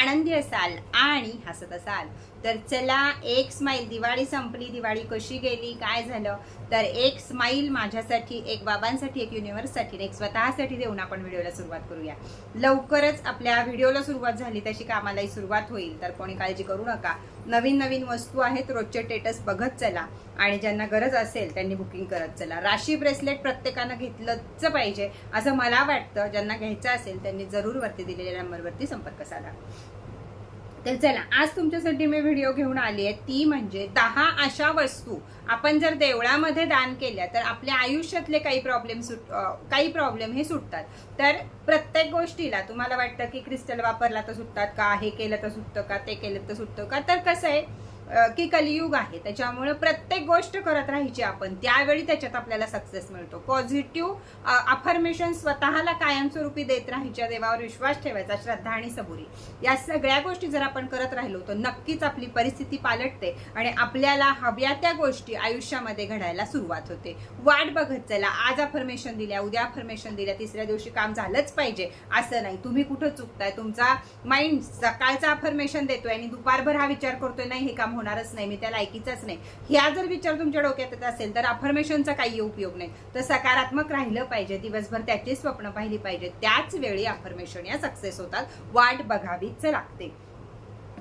आनंदी असाल आणि हसत असाल. तर चला एक स्माईल दिवाळी संपली. दिवाळी कशी गेली? काय झालं? तर एक स्माईल माझ्यासाठी एक बाबांसाठी एक युनिव्हर्ससाठी एक स्वतःसाठी देऊन आपण व्हिडिओला सुरुवात करूया. लवकरच आपल्या व्हिडिओला सुरुवात झाली तशी कामालाही सुरुवात होईल. तर कोणी काळजी करू नका. नवीन नवीन वस्तू आहेत रोजचे टेटस बघत चला. आणि ज्यांना गरज असेल त्यांनी बुकिंग करत चला. राशी ब्रेसलेट प्रत्येकानं घेतलंच पाहिजे असं मला वाटतं. ज्यांना घ्यायचं असेल त्यांनी जरूर वरती दिलेल्या नंबरवरती संपर्क साधा. तर चला आज तुमच्यासाठी मी व्हिडिओ घेऊन आली आहे. ती म्हणजे दहा अशा वस्तू आपण जर देवळामध्ये दान केल्या तर आपल्या आयुष्यातले काही प्रॉब्लेम सुट काही प्रॉब्लेम हे सुटतात. तर प्रत्येक गोष्टीला तुम्हाला वाटतं की क्रिस्टल वापरला तर सुटतात का? हे केलं तर सुटतं का? ते केलं तर सुटतं का? तर कसं आहे? की कलियुग आहे. त्याच्यामुळे प्रत्येक गोष्ट करत राहायची आपण. त्यावेळी त्याच्यात आपल्याला सक्सेस मिळतो. पॉझिटिव्ह अफर्मेशन स्वतःला कायमस्वरूपी देत राहायच्या देवावर विश्वास ठेवायचा श्रद्धा आणि सबुरी. या सगळ्या गोष्टी जर आपण करत राहिलो तर नक्कीच आपली परिस्थिती पालटते आणि आपल्याला हव्या त्या गोष्टी आयुष्यामध्ये घडायला सुरुवात होते. वाट बघत चला. आज अफर्मेशन दिल्या उद्या अफर्मेशन दिल्या तिसऱ्या दिवशी काम झालंच पाहिजे. असं नाही. तुम्ही कुठं चुकताय? तुमचा माइंड सकाळचा अफर्मेशन देतोय आणि दुपारभर हा विचार करतोय नाही हे काम होणारच नाही मी त्या लायकीचाच नाही. ह्या जर विचार तुमच्या डोक्यात येत असेल तर अफर्मेशनचा काही उपयोग नाही. तर सकारात्मक राहिलं पाहिजे दिवसभर त्याची स्वप्न पाहिली पाहिजे. त्याच वेळी अफर्मेशन या सक्सेस होतात. वाट बघावीच लागते.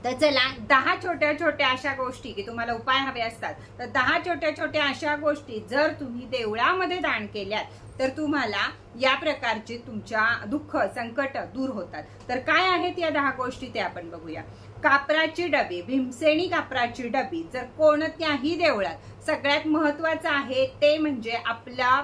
तर चला दहा छोट्या छोट्या अशा गोष्टी की तुम्हाला उपाय हवे असतात. तर दहा छोट्या छोट्या अशा गोष्टी जर तुम्ही देवळामध्ये दान केल्यात तर तुम्हाला या प्रकारचे तुमच्या दुःख संकट दूर होतात. तर काय आहेत या दहा गोष्टी ते आपण बघूया. कापराची डबी भीमसेनी कापराची डबी जर कोणत्याही देवळात सगळ्यात महत्वाचं आहे ते म्हणजे आपल्या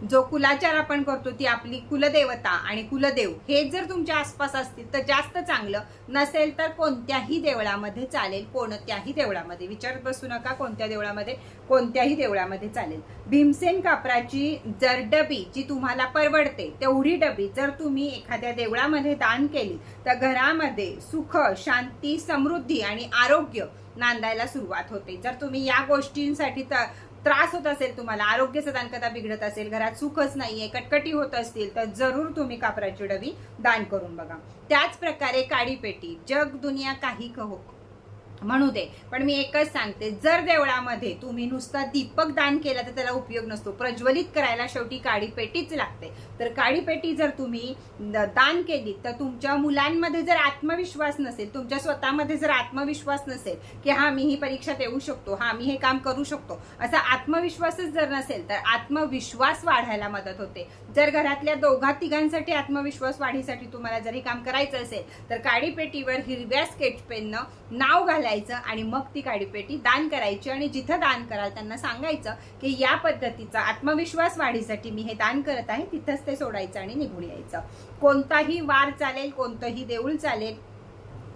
जो कुलाचार आपण करतो ती आपली कुलदेवता आणि कुलदेव हे जर तुमच्या आसपास असतील तर जास्त चांगलं. नसेल तर कोणत्याही देवळामध्ये चालेल कोणत्याही देवळामध्ये. विचारत बसू नका कोणत्या देवळामध्ये कोणत्याही देवळामध्ये चालेल. भीमसेन कापराची जर डबी जी तुम्हाला परवडते तेवढी डबी जर तुम्ही एखाद्या देवळामध्ये दान केली तर घरामध्ये सुख शांती समृद्धी आणि आरोग्य नांदायला सुरुवात होते. जर तुम्ही या गोष्टींसाठी तर त्रास होत असेल तुम्हाला आरोग्य सदानकता बिघडत असेल घरात सुखच नाहीये कटकटी होत असतील तर जरूर तुम्ही कापराची डबी दान करून बघा. त्याच प्रकारे काडी पेटी जग दुनिया काही कहो म्हणू दे. पण मी एकच सांगते जर देवळामध्ये तुम्ही नुसता दीपक दान केला तर त्याला उपयोग नसतो. प्रज्वलित करायला शेवटी काळीपेटीच लागते. तर काळीपेटी जर तुम्ही दान केली तर तुमच्या मुलांमध्ये जर आत्मविश्वास नसेल तुमच्या स्वतःमध्ये जर आत्मविश्वास नसेल की हा मी ही परीक्षात येऊ शकतो हा मी हे काम करू शकतो असा आत्मविश्वासच जर नसेल तर आत्मविश्वास वाढायला मदत होते. जर घरातल्या दोघा तिघांसाठी आत्मविश्वास वाढीसाठी तुम्हाला जर हे काम करायचं असेल तर काळीपेटीवर हिरव्या स्केच पेननं नाव करायचं आणि मग ती काडीपेटी दान करायची आणि जिथं दान कराल त्यांना सांगायचं की या पद्धतीचा आत्मविश्वास वाढीसाठी मी हे दान करत आहे तिथंच ते सोडायचं आणि निघून यायचं. कोणताही वार चालेल कोणतंही देऊळ चालेल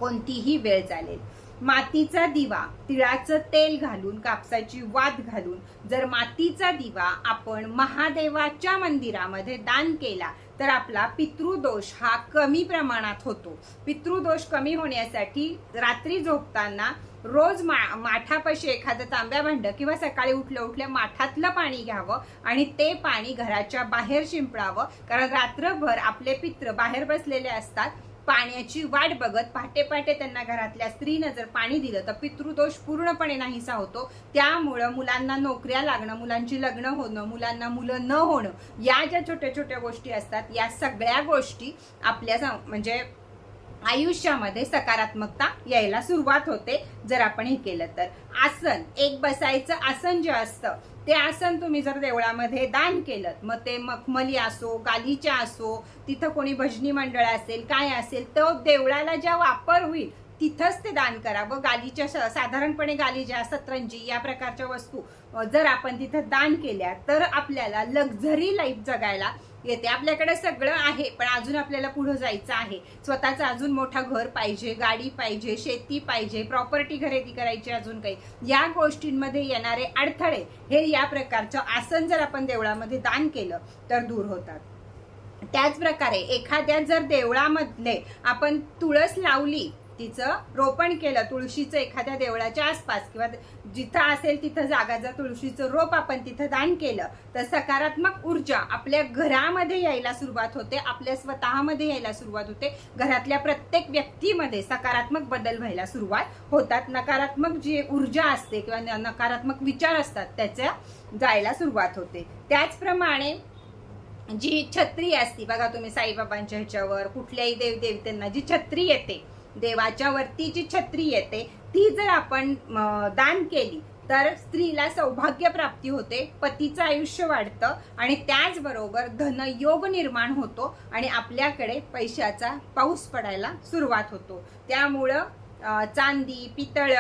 कोणतीही वेळ चालेल. मातीचा दिवा तिळाचं तेल घालून कापसाची वात घालून जर मातीचा दिवा आपण महादेवाच्या मंदिरामध्ये दान केला तर आपला पितृदोष हा कमी प्रमाणात होतो. पितृदोष कमी होण्यासाठी रात्री झोपताना रोज मा माठापाशी एखादं तांब्या भांड किंवा सकाळी उठल्या उठल्या माठातलं पाणी घ्यावं आणि ते पाणी घराच्या बाहेर शिंपडावं. कारण रात्रभर आपले पित्र बाहेर बसलेले असतात. पाण्याची वाट बघत पहाटे पहाटे त्यांना घरातल्या स्त्रीनं जर पाणी दिलं तर पितृदोष पूर्णपणे नाहीसा होतो. त्यामुळं मुलांना नोकऱ्या लागणं मुलांची लग्न होणं मुलांना मुलं न होणं या ज्या छोट्या छोट्या गोष्टी असतात या सगळ्या गोष्टी आपल्या म्हणजे आयुष्यामध्ये सकारात्मकता यायला सुरुवात होते जर आपण हे केलं तर. आसन एक बसायचं आसन जे असतं ते आसन तुम्ही जर देवळामध्ये दान केलं मग ते मखमली असो गालीच्या असो तिथं कोणी भजनी मंडळ असेल काय असेल तर देवळाला ज्या वापर होईल तिथंच ते दान करावं गालीच्या स- साधारणपणे गाली ज्या सतरंजी या प्रकारच्या वस्तू जर आपण तिथं दान केल्या तर आपल्याला लक्झरी लाईफ जगायला येते. आपल्याकडे सगळं आहे पण अजून आपल्याला पुढं जायचं आहे. स्वतःचं अजून मोठा घर पाहिजे गाडी पाहिजे शेती पाहिजे प्रॉपर्टी खरेदी करायची अजून काही. या गोष्टींमध्ये येणारे अडथळे हे या प्रकारचं आसन जर आपण देवळामध्ये दान केलं तर दूर होतात. त्याचप्रकारे एखाद्या जर देवळामधले आपण तुळस लावली तिचं रोपण केलं तुळशीचं एखाद्या देवळाच्या आसपास किंवा जिथं असेल तिथं जागा जर तुळशीचं रोप आपण तिथं दान केलं तर सकारात्मक ऊर्जा आपल्या घरामध्ये यायला सुरुवात होते आपल्या स्वतःमध्ये यायला सुरुवात होते. घरातल्या प्रत्येक व्यक्तीमध्ये सकारात्मक बदल व्हायला सुरुवात होतात. नकारात्मक जी ऊर्जा असते किंवा नकारात्मक विचार असतात त्याच्या जायला सुरुवात होते. त्याचप्रमाणे जी छत्री असती बघा तुम्ही साईबाबांच्या ह्याच्यावर कुठल्याही देवदेवतांना जी छत्री येते देवाच्या वरती जी छत्री येते ती जर आपण दान केली तर स्त्रीला सौभाग्य प्राप्ती होते पतीचं आयुष्य वाढतं आणि त्याचबरोबर धनयोग निर्माण होतो आणि आपल्याकडे पैशाचा पाऊस पडायला सुरुवात होतो. त्यामुळं चांदी पितळ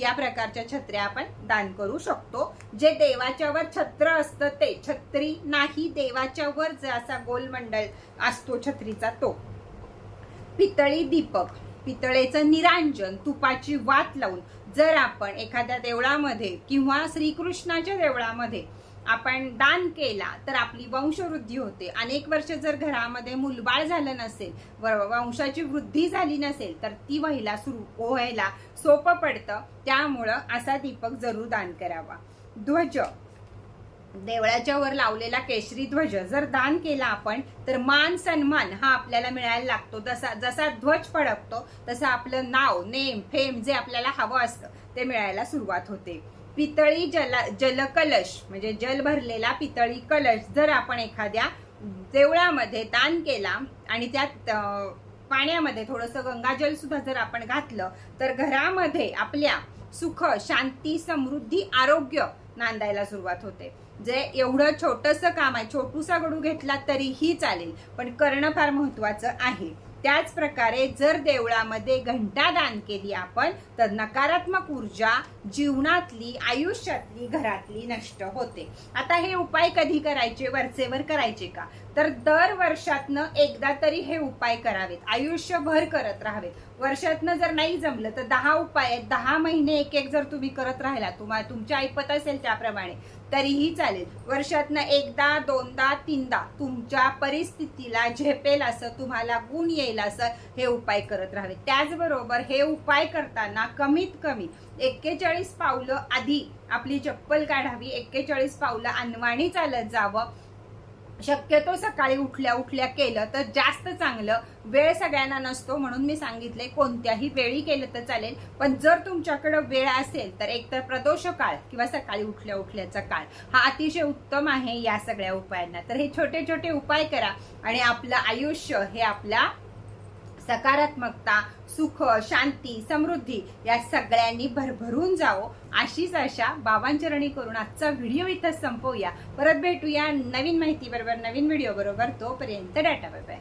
या प्रकारच्या छत्र्या आपण दान करू शकतो. जे देवाच्या वर छत्र असतं ते छत्री नाही देवाच्या वर जसा गोलमंडल असतो छत्रीचा तो. पितळी दीपक. पितळेचं निरांजन तुपाची वात लावून जर आपण एखाद्या देवळामध्ये किंवा श्रीकृष्णाच्या देवळामध्ये आपण दान केला तर आपली वंशवृद्धी होते. अनेक वर्ष जर घरामध्ये मुलबाळ झालं नसेल व- वंशाची वृद्धी झाली नसेल तर ती व्हायला सुरू व्हायला सोपं पडतं. त्यामुळं असा दीपक जरूर दान करावा. ध्वज. देवळाच्या वर लावलेला केशरी ध्वज. जर दान केला आपण तर मान सन्मान हा आपल्याला मिळायला लागतो. जसा जसा ध्वज फडकतो तसं आपलं नाव नेम फेम जे आपल्याला हवं असतं ते मिळायला सुरुवात होते. पितळी जला जलकलश म्हणजे जल भरलेला पितळी कलश जर आपण एखाद्या देवळामध्ये दान केला आणि त्यात पाण्यामध्ये थोडंसं गंगाजल सुद्धा जर आपण घातलं तर घरामध्ये आपल्या सुख शांती समृद्धी आरोग्य नांदायला सुरुवात होते. जे एवढं छोटंसं काम आहे छोटूसा गडू घेतला तरीही चालेल पण करणं फार महत्वाचं आहे. त्याच प्रकारे जर देवळामध्ये घंटा दान केली आपण तर नकारात्मक ऊर्जा जीवनातली आयुष्यातली घरातली नष्ट होते. आता हे उपाय कधी करायचे वरचेवर करायचे का? तर दर वर्षातनं एकदा तरी हे उपाय करावेत. आयुष्यभर करत राहावेत. वर्षातनं जर नाही जमलं तर दहा उपाय आहेत. दहा महिने एक एक जर तुम्ही करत राहिला तुम्हाला तुमच्या ऐपत असेल त्याप्रमाणे तरीही चालेल. वर्षातनं एकदा दोनदा तीनदा तुमच्या परिस्थितीला झेपेल असं तुम्हाला गुण येईल असं हे उपाय करत राहावे. त्याचबरोबर हे उपाय करताना कमीत कमी एक्केचाळीस पावलं आधी आपली चप्पल काढावी एक्केचाळीस पावलं अनवाणी चालत जावं शक्यतो सकाळी उठल्या उठल्या केलं तर जास्त चांगलं. वेळ सगळ्यांना नसतो म्हणून मी सांगितले कोणत्याही वेळी केलं तर चालेल. पण जर तुमच्याकडं वेळ असेल तर एकतर प्रदोष काळ किंवा सकाळी उठल्या उठल्याचा काळ. हा अतिशय उत्तम आहे या सगळ्या उपायांना. तर हे छोटे छोटे उपाय करा आणि आपलं आयुष्य हे आपल्या सकारात्मकता सुख शांती समृद्धी या सगळ्यांनी भरभरून जावो. अशीच आशा बाबांचरणी करून आजचा व्हिडिओ इथं संपवूया. परत भेटूया नवीन माहिती बरोबर नवीन व्हिडिओ बरोबर तोपर्यंत डाटा बाय बाय